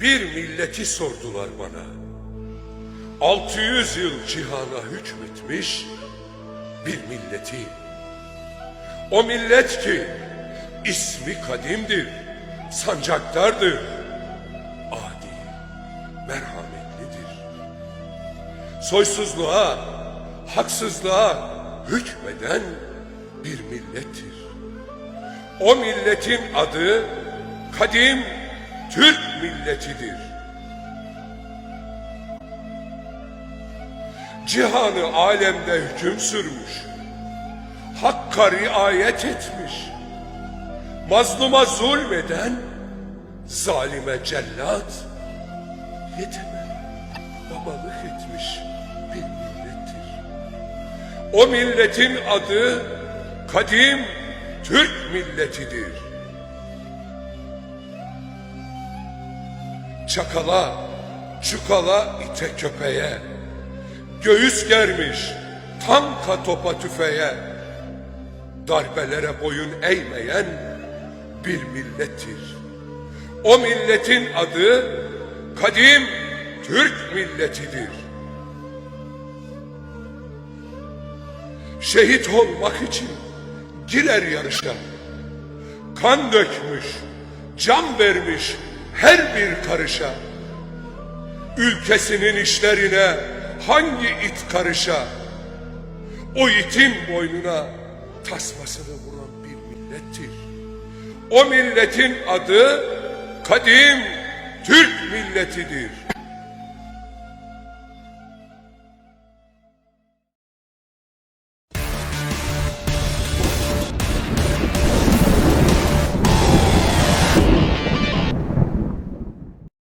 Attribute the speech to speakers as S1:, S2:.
S1: milleti sordular bana. 600 yıl cihana hükmetmiş bir milleti. O millet ki ismi kadimdir, sancaktardır, adi, merhametlidir. Soysuzluğa, haksızlığa hükmeden bir millettir. O milletin adı kadim Türk milletidir. Cihanı alemde hüküm sürmüş. Hakka riayet etmiş. Mazluma zulmeden zalime cellat yetime babalık etmiş bir millettir. O milletin adı kadim Türk milletidir. Çakala, çukala, ite köpeğe, göğüs germiş tanka topa tüfeğe, darbelere boyun eğmeyen bir millettir. O milletin adı kadim Türk milletidir. Şehit olmak için girer yarışa. Kan dökmüş, can vermiş her bir karışa. Ülkesinin işlerine hangi it karışa? O itin boynuna tasmasını vuran bir millettir. O milletin adı kadim Türk milletidir.